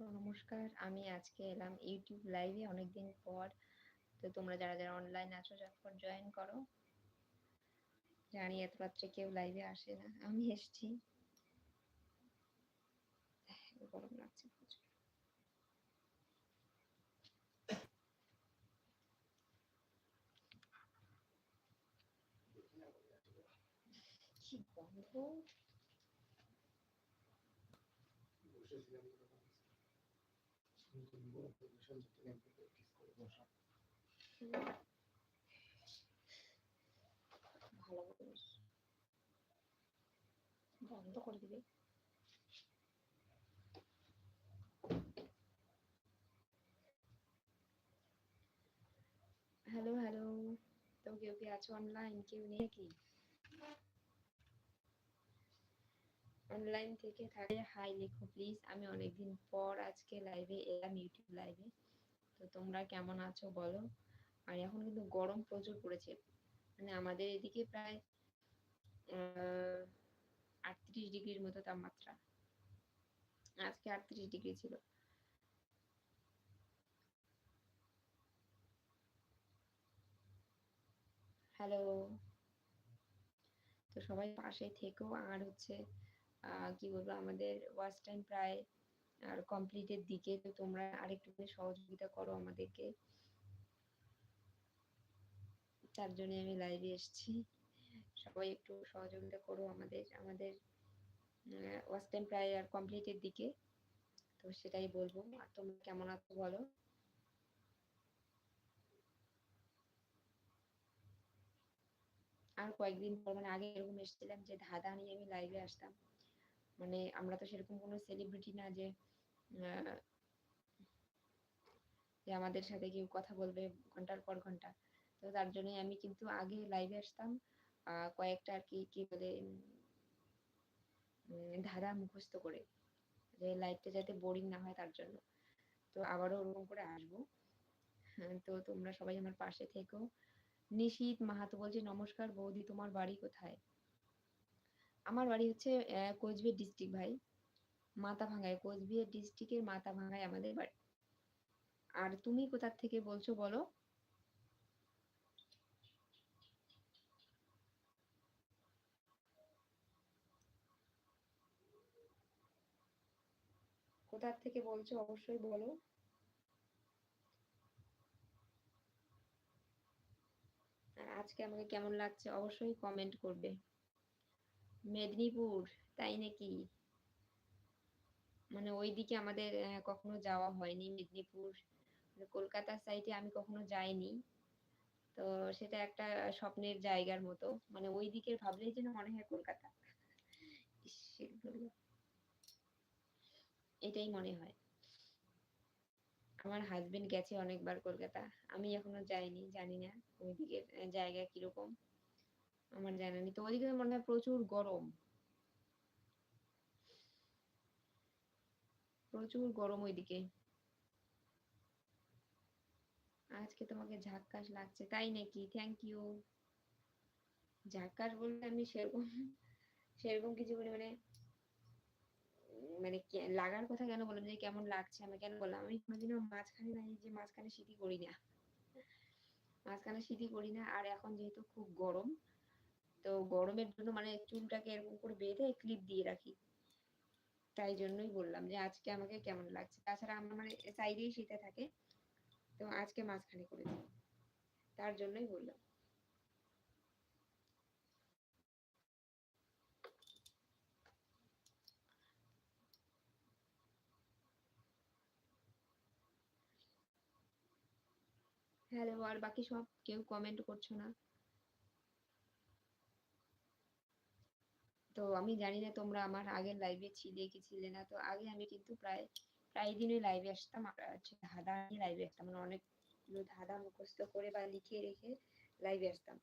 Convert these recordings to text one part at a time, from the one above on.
নমস্কার, আমি আজকে এলাম ইউটিউব লাইভে অনেকদিন পর। তো তোমরা যারা যারা অনলাইন আছো, ঝটপট জয়েন করো। জানি এত রাত্রে কেউ লাইভে আসে না, আমি এসছি। গরম লাগছে প্রচুর। কি গন্ধ? ভালো বন্ধ হ্যালো হ্যালো তো কেউ কি আছো অনলাইন কেউ নেই কি অনলাইন থেকে থাকলে হাই লেখো প্লিজ আমি অনেকদিন পর আজকে লাইভে এলাম ইউটিউব লাইভে তো তোমরা কেমন আছো বলো? আর এখন কিন্তু গরম প্রচুর পড়েছে। মানে আমাদের এদিকে প্রায় আটত্রিশ ডিগ্রির মতো তাপমাত্রা। আজকে আটত্রিশ ডিগ্রি ছিল। হ্যালো তো সবাই পাশে থেকেও আর হচ্ছে কি বলব? আমাদের ওয়াচ টাইম প্রায় আর কমপ্লিটের দিকে তো তোমরা আরেকটু সহযোগিতা করো আমাদেরকে। তার জন্য আমি লাইভে এসেছি। সবাই একটু সহযোগিতা করো আমাদের আমাদের ওয়াচ টাইম প্রায় আর কমপ্লিটের দিকে। তো সেটাই বলব। আর তোমরা কেমন আছো বলো? আর কয়েকদিন পর মানে আগে এরকম এসেছিলাম যে ধাঁধা নিয়ে আমি লাইভে আসতাম। মানে আমরা তো সেরকম কোনো সেলিব্রিটি না যে যে আমাদের সাথে কেউ কথা বলবে ঘণ্টার পর ঘণ্টা। তো তার জন্যই আমি কিন্তু আগে লাইভে আসতাম। কয়েকটা আর কি কি বলে ধাঁধা মুখস্থ করে। যে লাইভটা যাতে বোরিং না হয় তার জন্য। তো আবারও ওরকম করে আসব। হ্যাঁ, তো তোমরা সবাই আমার পাশে থেকো। নিশীত মাহাতো বলছে নমস্কার বৌদি তোমার বাড়ি কোথায়? আমার বাড়ি হচ্ছে কোচবিহার ডিস্ট্রিক্ট ভাই। মাথা ভাঙায় কোচবিহার ডিস্ট্রিক্টের মাথা ভাঙায় আমাদের বাড়ি। আর তুমি কোথা থেকে বলছো বলো? কোথা থেকে বলছো অবশ্যই বলো। আর আজকে আমাকে কেমন লাগছে অবশ্যই কমেন্ট করবে। মেদিনীপুর, তাই নাকি? মানে ওইদিকে আমাদের কখনো যাওয়া হয়নি মেদিনীপুর। মানে কলকাতার সাইডে আমি কখনো যাইনি। তো সেটা একটা স্বপ্নের জায়গার মতো। মানে ওই দিকের ভাবলেই যেন মনে হয় কলকাতা। এটাই মনে হয়। আমার হাজবেন্ড গেছে অনেকবার কলকাতা। আমি এখনও যাইনি, জানি না ওই দিকের জায়গা কীরকম। আমার জানা নেই। তো ওইদিকে মনে হয় প্রচুর গরম। প্রচুর গরম ওইদিকে। আজকে তোমাকে ঝাক্কাস লাগছে, তাই নাকি? থ্যাংক ইউ ঝাক্কাস বলতে আমি সেরকম সেরকম কিছু বলে মানে মানে লাগার কথা কেন বললাম যে কেমন লাগছে আমি কেন বললাম? আমি কোনোদিনও মাঝখানে নাই যে মাঝখানে শীতই করি না। মাঝখানে শীতই করি না, আর এখন যেহেতু খুব গরম তো গরমের জন্য মানে চুলটাকে এরকম করে বেঁধে ক্লিপ দিয়ে রাখি। তাই জন্যই বললাম যে আজকে আমাকে কেমন লাগছে। তাছাড়া আমার মানে সাইডেই শীতে থাকে, তো আজকে মাঝখানে করে দিই তার জন্যই বললাম। হ্যালো আর বাকি সব কেউ কমেন্ট করছ না? তো আমি জানি না তোমরা আমার আগের লাইভে ছিলে কি ছিলে না। তো আগে আমি কিন্তু প্রায় প্রায় দিনই লাইভে আসতাম। হচ্ছে ধাঁধা নিয়ে লাইভে আসতাম। মানে অনেকগুলো ধাঁধা মুখস্থ করে বা লিখে রেখে লাইভে আসতাম।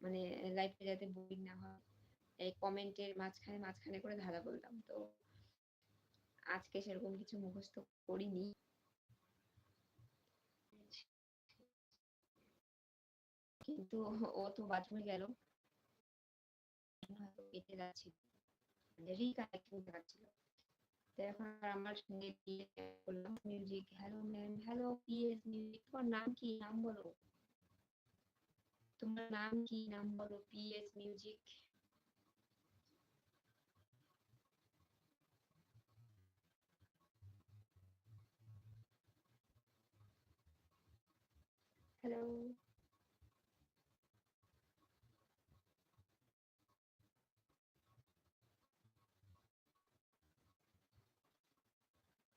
মানে লাইভটা যাতে বোরিং না হয়, এই কমেন্টের মাঝখানে মাঝখানে করে ধাঁধা বলতাম। তো আজকে সেরকম কিছু মুখস্থ করিনি। কিন্তু ও তো বাথরুমে গেল। হয়তো কেটে যাচ্ছিল। রিকানেক্টিং দেখাচ্ছিল এখন আমার সঙ্গে বললাম music hello ma'am hello PS music তোমার নাম কি? নাম বলো। তোমার নাম কি? নাম বলো পিএস মিউজিক হ্যালো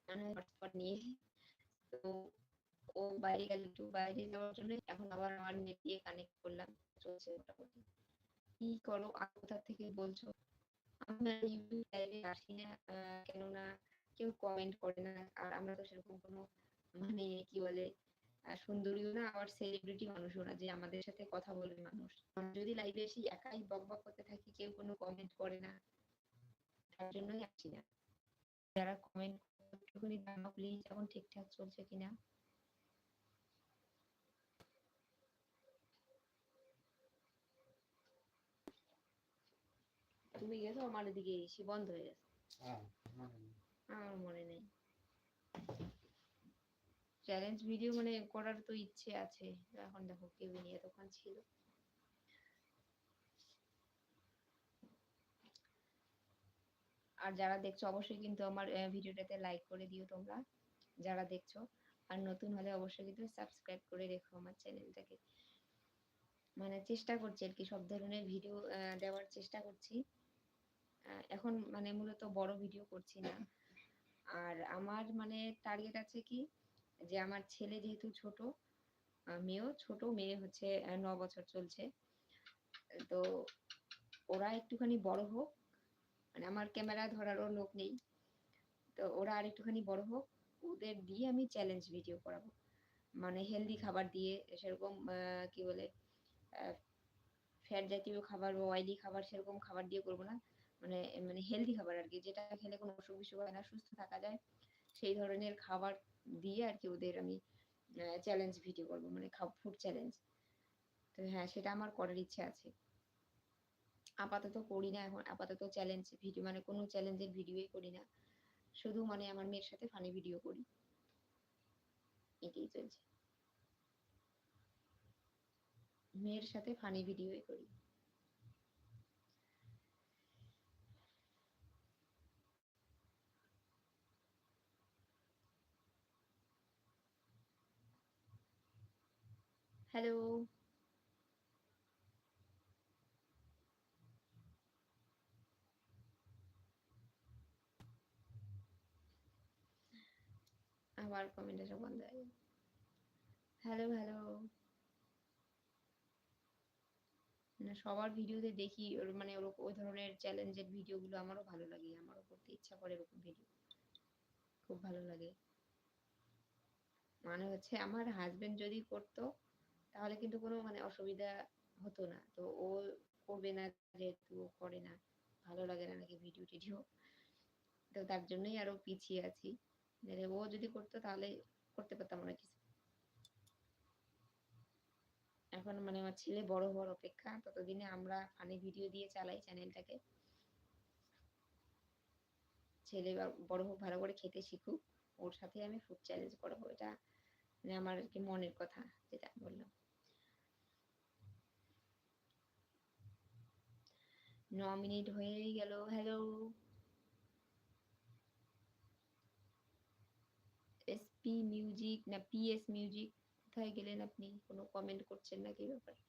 হটস্পট নিয়ে তো ও বাইরে একটু বাইরে যাওয়ার জন্য। এখন আবার আমার নেট দিয়ে কানেক্ট করলাম, চলছে কি করো কোথা থেকে বলছো? আমরা আর তো সেরকম কোনো মানে কি বলে সুন্দরীও না, আবার সেলিব্রিটি মানুষও না, যে আমাদের সাথে কথা বলবে মানুষ। যদি লাইভে এসে একাই বক বক করতে থাকি, কেউ কোনো কমেন্ট করে না। তার জন্যই আসি না। যারা কমেন্ট একটুখানি জানাও প্লিজ এখন ঠিকঠাক চলছে কিনা? তুমি গেছো আমার দিকে এসে বন্ধ হয়ে গেছে। আমার মনে নেই। চ্যালেঞ্জ ভিডিও মানে করার তো ইচ্ছে আছে। এখন দেখো কেউ নিয়ে এতক্ষণ ছিল। আর যারা দেখছ, অবশ্যই কিন্তু আমার ভিডিওটাতে লাইক করে দিও তোমরা, যারা দেখছ। আর নতুন হলে অবশ্যই কিন্তু সাবস্ক্রাইব করে রেখো আমার চ্যানেলটাকে মানে চেষ্টা করছি আর কি, সব ধরনের ভিডিও দেওয়ার চেষ্টা করছি। এখন মানে মূলত বড় ভিডিও করছি না। আর আমার মানে টার্গেট আছে কি, যে আমার ছেলে যেহেতু ছোট মেয়েও ছোট, মেয়ে হচ্ছে ন বছর চলছে। তো ওরা একটুখানি বড় হোক মানে আমার ক্যামেরা ধরারও লোক নেই। তো ওরা আর একটুখানি বড় হোক, ওদের দিয়ে আমি চ্যালেঞ্জ ভিডিও করাবো। মানে হেলদি খাবার দিয়ে, সেরকম কি বলে ফ্যাট জাতীয় খাবার বা অয়েলি খাবার সেরকম খাবার দিয়ে করব না। মানে মানে হেলদি খাবার আর কি, যেটা খেলে কোনো অসুখ বিসুখ হয় না, সুস্থ থাকা যায়, সেই ধরনের খাবার দিয়ে আর কি ওদের আমি চ্যালেঞ্জ ভিডিও করব মানে ফুড চ্যালেঞ্জ তো হ্যাঁ সেটা আমার করার ইচ্ছে আছে। আপাতত করি না এখন, আপাতত চ্যালেঞ্জ ভিডিও মানে কোনো চ্যালেঞ্জের ভিডিওই করি না। শুধু মানে আমার মেয়ের সাথে ফানি ভিডিও করি। এটাই চলছে। মেয়ের সাথে ফানি ভিডিওই করি। হ্যালো আবার কমেন্ট আসা বন্ধ হয়ে হ্যালো হ্যালো। না, সবার ভিডিওতে দেখি, ওর মানে ওরকম ওই ধরনের চ্যালেঞ্জের ভিডিওগুলো আমারও ভালো লাগে, আমারও করতে ইচ্ছা করে এরকম ভিডিও খুব ভালো লাগে। মানে হচ্ছে আমার হাজবেন্ড যদি করতো, তাহলে কিন্তু কোনো মানে অসুবিধা হতো না। তো ও করবে না, যেহেতু ও করে না, ভালো লাগে না নাকি ভিডিও টিডিও তো তার জন্যই আরও পিছিয়ে আছি। মানে ও যদি করতো তাহলে করতে পারতাম অনেক কিছু। এখন মানে আমার ছেলে বড় হওয়ার অপেক্ষা। ততদিনে আমরা ফানি ভিডিও দিয়ে চালাই চ্যানেলটাকে ছেলে বড় হোক, ভালো করে খেতে শিখুক, ওর সাথে আমি ফুড চ্যালেঞ্জ করব। এটা মানে আমার আর কি মনের কথা, যেটা বললাম। ন মিনিট হয়েই গেল হ্যালো এসপি মিউজিক না পিএস মিউজিক কোথায় গেলেন আপনি? কোনো কমেন্ট করছেন নাকি ব্যাপারে?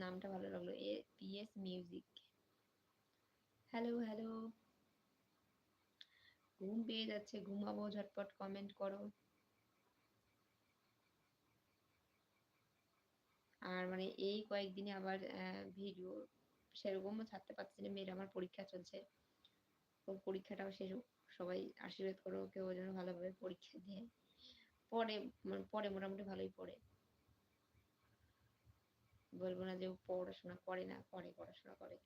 নামটা ভালো লাগল। এ পিএস মিউজিক হ্যালো হ্যালো ঘুম পেয়ে যাচ্ছে। ঘুমাবো, ঝটপট কমেন্ট করো। আর মানে এই কয়েকদিনে আবার ভিডিও সেরকমও ছাড়তে পারছি না, মেয়ের আমার পরীক্ষা চলছে। তো পরীক্ষাটাও শেষ হোক, সবাই আশীর্বাদ করো, কেউ যেন ভালোভাবে পরীক্ষা দেয়। পরে পরে মোটামুটি ভালোই পড়ে। বলব না যে পড়াশোনা করে না, করে, পড়াশোনা করে।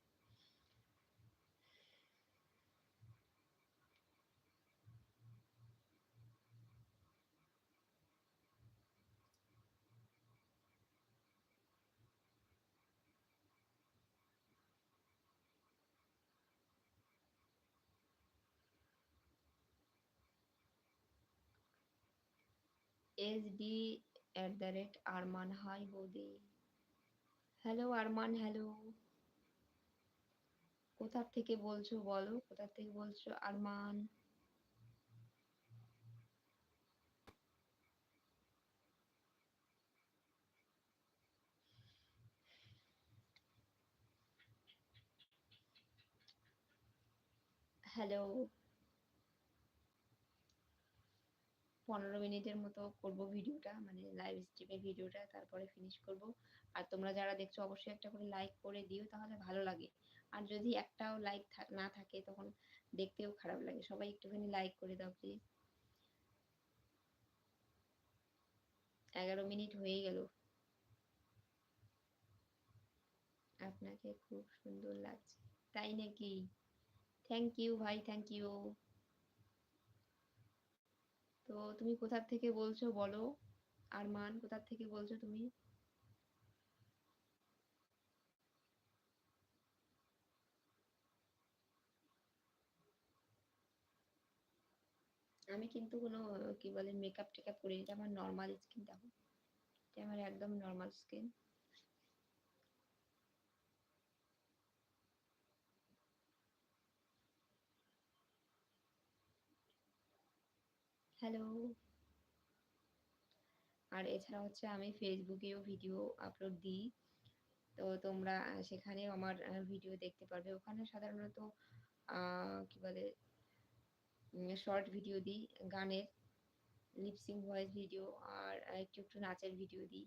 S D at the rate Arman hi বৌদি হ্যালো আরমান হ্যালো কোথা থেকে বলছো বলো? কোথা থেকে বলছো আরমান হ্যালো পনেরো মিনিটের মতো করব ভিডিওটা মানে লাইভ স্ট্রিমের ভিডিওটা, তারপরে ফিনিশ করব। আর তোমরা যারা দেখছ অবশ্যই একটা করে লাইক করে দিও, তাহলে ভালো লাগে। আর যদি একটাও লাইক না থাকে, তখন দেখতেও খারাপ লাগে। সবাই একটুখানি লাইক করে দাও প্লিজ এগারো মিনিট হয়ে গেল। আপনাকে খুব সুন্দর লাগছে। তাই নাকি? থ্যাংক ইউ ভাই থ্যাংক ইউ তো তুমি কোথা থেকে বলছো বলো? আরমান কোথা থেকে বলছো তুমি? আমি কিন্তু কোনো, কি বলে মেকআপ টেকআপ করি এটা আমার নর্মাল স্কিন দেখো। এটা আমার একদম নর্মাল স্কিন হ্যালো আর এছাড়া হচ্ছে আমি ফেসবুকেও ভিডিও আপলোড দিই। তো তোমরা সেখানেও আমার ভিডিও দেখতে পারবে। ওখানে সাধারণত কি বলে শর্ট ভিডিও দিই, গানের লিপসিং ভয়েস ভিডিও আর একটু একটু নাচের ভিডিও দিই।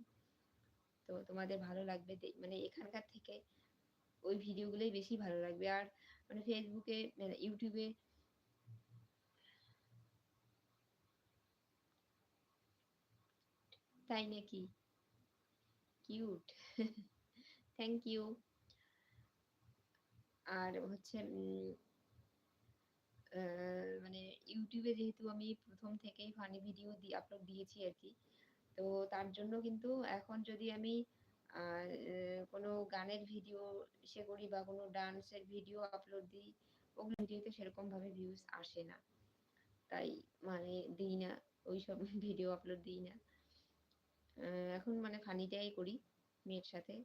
তো তোমাদের ভালো লাগবে মানে এখানকার থেকে ওই ভিডিওগুলোই বেশি ভালো লাগবে। আর মানে ফেসবুকে মানে ইউটিউবে তাই নাকি? কিউট থ্যাংক ইউ আর হচ্ছে মানে ইউটিউবে যেহেতু আমি প্রথম থেকেই ফানি ভিডিও আপলোড দিয়েছি আর কি, তো তার জন্য কিন্তু এখন যদি আমি কোনো গানের ভিডিও সে করি বা কোনো ডান্সের ভিডিও আপলোড দিই, ওগুলো ভিডিওতে সেরকমভাবে ভিউজ আসে না। তাই মানে দিই না ওই সব ভিডিও আপলোড দিই না। এখন মানে ফানিটাই করি মেয়ের সাথে।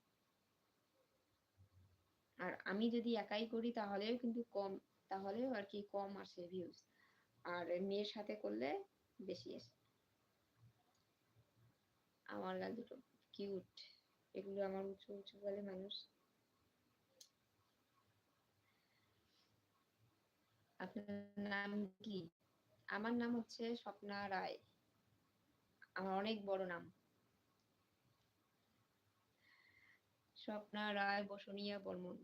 আর আমি যদি একাই করি তাহলেও কিন্তু কম, তাহলেও আর কি কম আসে ভিউজ আর মেয়ের সাথে করলে বেশি আসে। আমার গান দুটো কিউট এগুলো আমার উঁচু উঁচু বলে মানুষ। আপনার নাম কি? আমার নাম হচ্ছে স্বপ্না রায়। আমার অনেক বড় নাম। স্বপ্না রায় বসনিয়া বর্মন।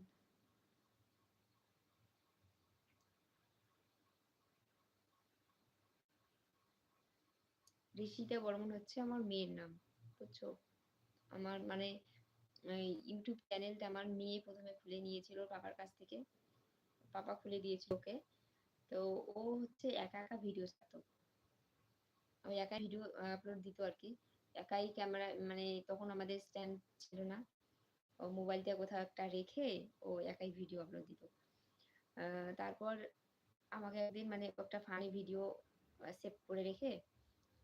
ঋষিতা বর্মন হচ্ছে আমার মেয়ের নাম, বুঝছ? আমার মানে ইউটিউব চ্যানেলটা আমার মেয়ে প্রথমে খুলে নিয়েছিল পাপার কাছ থেকে। পাপা খুলে দিয়েছিল ওকে। তো ও হচ্ছে একা একা ভিডিও ছাড়তো। আমি একা ভিডিও আপলোড দিত আর কি। একাই ক্যামেরা মানে তখন আমাদের স্ট্যান্ড ছিল না। ও মোবাইলটা কোথাও একটা রেখে ও একাই ভিডিও আপলোড দিত। তারপর আমাকে একদিন মানে একটা ফানি ভিডিও সেভ করে রেখে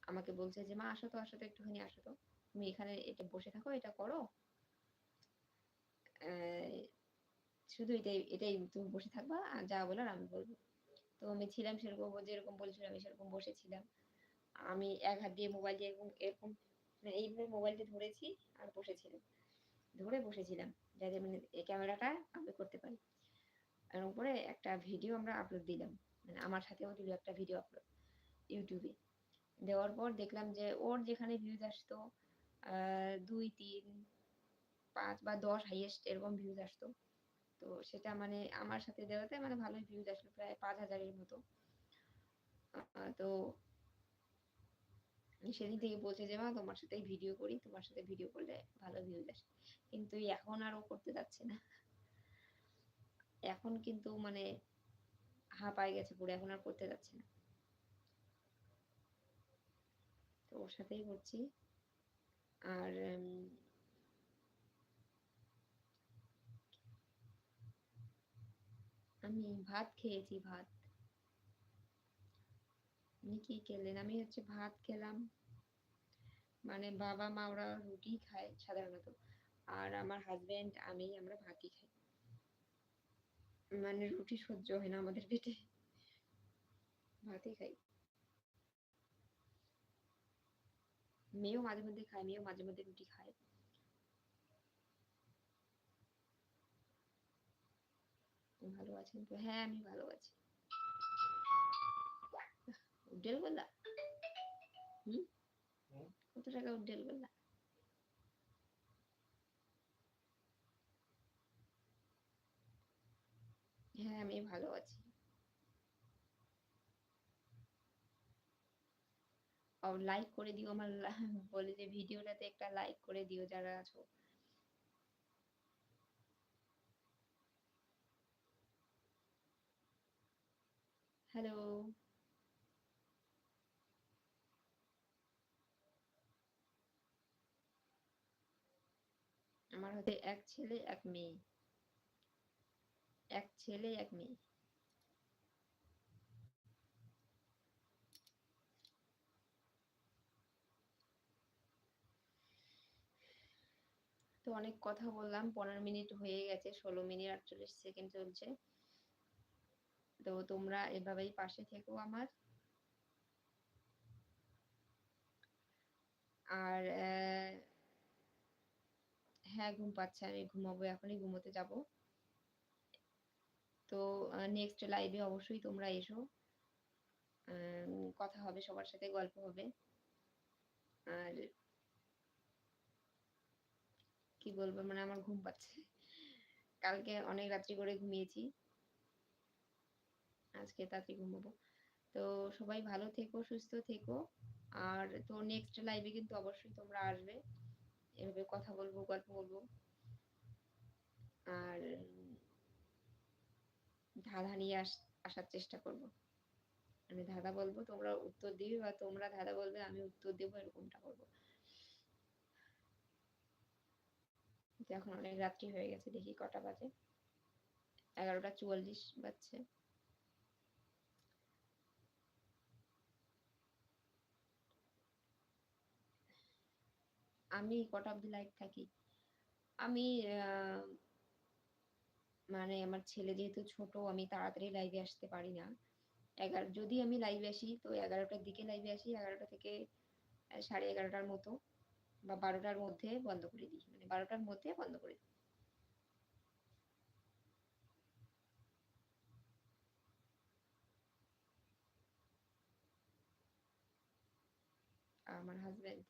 আমাকে বলছে যে, মা, আসো তো আসো তো, একটুখানি আসো তো। তুমি এখানে এটা বসে থাকো, এটা করো। শুধু এটাই এটাই তুমি বসে থাকবা, আর যা বলার আমি বলব। তো আমি ছিলাম সেরকম যেরকম বলছিল, আমি সেরকম বসেছিলাম। আমি এক হাত দিয়ে মোবাইল দিয়ে এরকম এরকম মানে এইভাবে মোবাইলটা ধরেছি আর বসেছিলাম। ধরে বসেছিলাম যাতে মানে এই ক্যামেরাটা আমি করতে পারি। এর উপরে একটা ভিডিও আমরা আপলোড দিলাম। মানে আমার সাথেও দিল একটা ভিডিও আপলোড ইউটিউবে। দেওয়ার পর দেখলাম যে ওর যেখানে ভিউজ আসতো দুই, তিন, পাঁচ বা দশ হাইয়েস্ট এরকম ভিউজ আসতো। তো সেটা মানে আমার সাথে দেওয়াতে মানে ভালোই ভিউজ আসলো, প্রায় পাঁচ হাজারের মতো। তো সেদিন থেকে বলছে যে, মা, তোমার সাথে ভিডিও করি, তোমার সাথে ভিডিও করলে ভালো ভিউজ আসে। কিন্তু এখন আর ও করতে যাচ্ছে না। এখন কিন্তু মানে হা পায়ে গেছে পুরো, এখন আর করতে যাচ্ছে না। তো ওর সাথেই করছি। আর আমি ভাত খেয়েছি, ভাত। আপনি কি খেলেন? আমি হচ্ছে ভাত খেলাম। মানে বাবা, মা ওরা রুটি খায় সাধারণত। আর আমার হাজবেন্ড আমি, আমরা ভাতই খাই। মানে রুটি সহ্য হয় না আমাদের পেটে। ভাতই খাই। মেয়েও মাঝে মধ্যে খায়, মেয়েও মাঝে মধ্যে রুটি খায়। ভালো আছেন তো? হ্যাঁ আমি ভালো আছি। উড্ডেল গোল্লা হুম? কত টাকা উড্ডেল হ্যাঁ আমি ভালো আছি। লাইক করে দিও আমার বলে যে ভিডিওটাতে একটা লাইক করে দিও যারা আছো। হ্যালো আমার হাতে এক ছেলে, এক মেয়ে। এক ছেলে, এক মেয়ে। তো অনেক কথা বললাম, পনেরো মিনিট হয়ে গেছে, ষোলো মিনিট আটচল্লিশ সেকেন্ড চলছে। তো তোমরা এভাবেই পাশে থেকো আমার। আর হ্যাঁ ঘুম পাচ্ছে, আমি ঘুমাবো, এখনই ঘুমোতে যাব। তো নেক্সট লাইভে অবশ্যই তোমরা এসো। কথা হবে, সবার সাথে গল্প হবে। আর কি বলব মানে আমার ঘুম পাচ্ছে। কালকে অনেক রাত্রি করে ঘুমিয়েছি। আজকে তাড়াতাড়ি ঘুমাবো। তো সবাই ভালো থেকো, সুস্থ থেকো। আর তো নেক্সট লাইভে কিন্তু অবশ্যই তোমরা আসবে। এভাবে কথা বলব, গল্প বলব। আর ধাঁধা নিয়ে আস, আসার চেষ্টা করব। আমি ধাঁধা বলব, তোমরা উত্তর দিবে বা তোমরা ধাঁধা বলবে, আমি উত্তর দেবো, এরকমটা করব। এখন অনেক রাত্রি হয়ে গেছে, দেখি কটা বাজে। এগারোটা চুয়াল্লিশ বাজছে। আমি কটা অব্দি লাইভ থাকি? আমি মানে আমার ছেলে যেহেতু ছোট, আমি তাড়াতাড়ি লাইভে আসতে পারি না। এগারো, যদি আমি লাইভে আসি, তো এগারোটার দিকে লাইভে আসি, এগারোটা থেকে সাড়ে এগারোটার মতো বা বারোটার মধ্যে বন্ধ করে দিই। মানে বারোটার মধ্যে বন্ধ করে দিই। আমার হাজবেন্ড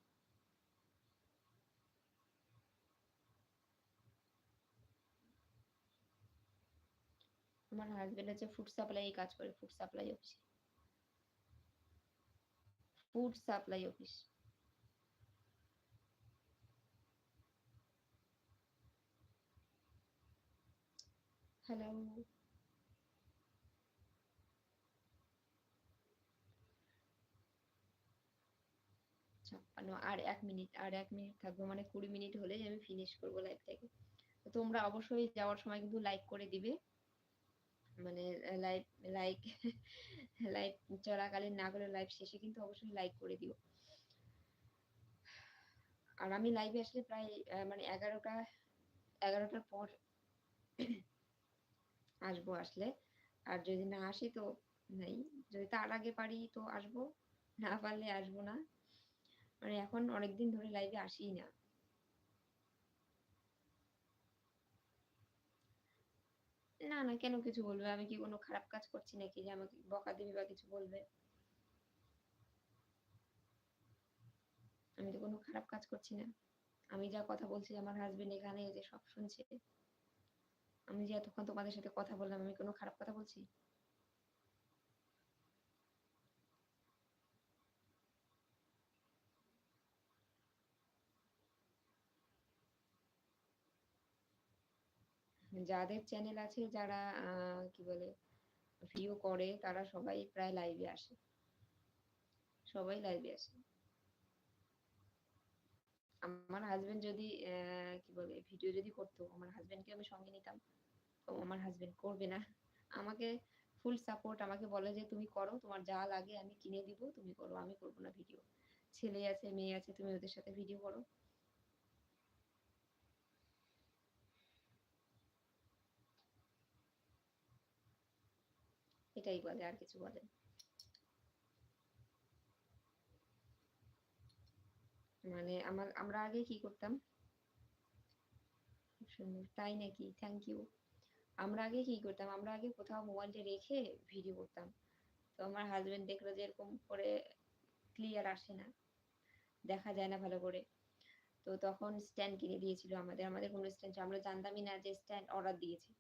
আমার হাজবেন্ড হচ্ছে ফুড সাপ্লাই কাজ করে ফুড সাপ্লাই অফিসে ফুড সাপ্লাই অফিস হ্যালো আর এক মিনিট আর এক মিনিট থাকব মানে কুড়ি মিনিট হলেই আমি ফিনিশ করব লাইভটাকে তোমরা অবশ্যই যাওয়ার সময় কিন্তু লাইক করে দিবে। মানে লাইভ লাইক লাইভ চলাকালীন না করে লাইভ শেষে কিন্তু অবশ্যই লাইক করে দিও। আর আমি লাইভে আসলে প্রায় মানে এগারোটা, এগারোটার পর আসব আসলে। আর যদি না আসি তো নেই। যদি তার আগে পারি তো আসব। না পারলে আসব না। মানে এখন অনেকদিন ধরে লাইভে আসি না। না না, কেন কিছু বলবে? আমি কি কোনো খারাপ কাজ করছি নাকি যে আমাকে বকা দিবে বা কিছু বলবে? আমি তো কোনো খারাপ কাজ করছি না। আমি যা কথা বলছি আমার হাজবেন্ড এখানে যে সব শুনছে, আমি যে এতক্ষণ তোমাদের সাথে কথা বললাম, আমি কোনো খারাপ কথা বলছি? যাদের চ্যানেল আছে যারা কি বলে ভিডিও করে, তারা সবাই প্রায় লাইভে আসে। সবাই লাইভে আসে। আমার হাজবেন্ড যদি কি বলে ভিডিও যদি করতো, আমার হাজবেন্ডকে আমি সঙ্গে নিতাম। তো আমার হাজবেন্ড করবে না। আমাকে ফুল সাপোর্ট আমাকে বলে যে, তুমি করো, তোমার যা লাগে আমি কিনে দিব, তুমি করো, আমি করব না ভিডিও ছেলে আছে, মেয়ে আছে, তুমি ওদের সাথে ভিডিও করো। এটাই বলে, আর কিছু বলে। মানে আমার, আমরা আগে কি করতাম? সুন্দর, তাই নাকি? থ্যাংক ইউ আমরা আগে কি করতাম? আমরা আগে কোথাও মোবাইলটা রেখে ভিডিও করতাম। তো আমার হাজবেন্ড দেখল যে এরকম করে ক্লিয়ার আসে না। দেখা যায় না ভালো করে। তো তখন স্ট্যান্ড কিনে দিয়েছিল আমাদের। আমাদের কোনো স্ট্যান্ড আমরা জানতামই না যে স্ট্যান্ড অর্ডার দিয়েছে।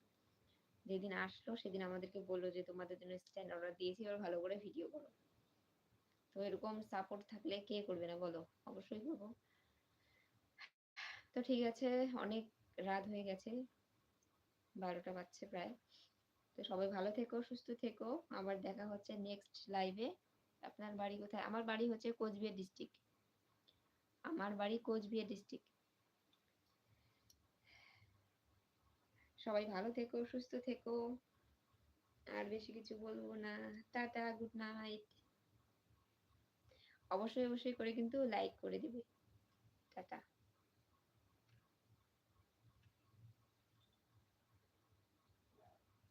যেদিন আসলো সেদিন আমাদেরকে বলল যে, তোমাদের জন্য স্ট্যান্ড অর্ডার দিয়েছি, এবার ভালো করে ভিডিও করো। তো এরকম সাপোর্ট থাকলে কে করবে না বলো? অবশ্যই করব। তো ঠিক আছে, অনেক রাত হয়ে গেছে, বারোটা বাজছে প্রায়। তো সবাই ভালো থেকো, সুস্থ থেকো। আবার দেখা হচ্ছে নেক্সট লাইভে আপনার বাড়ি কোথায়? আমার বাড়ি হচ্ছে কোচবিহার ডিস্ট্রিক্ট আমার বাড়ি কোচবিহার ডিস্ট্রিক্ট সবাই ভালো থেকো, সুস্থ থেকো। আর বেশি কিছু বলব না। টাটা গুড নাইট অবশ্যই অবশ্যই করে কিন্তু লাইক করে দিবে। টাটা।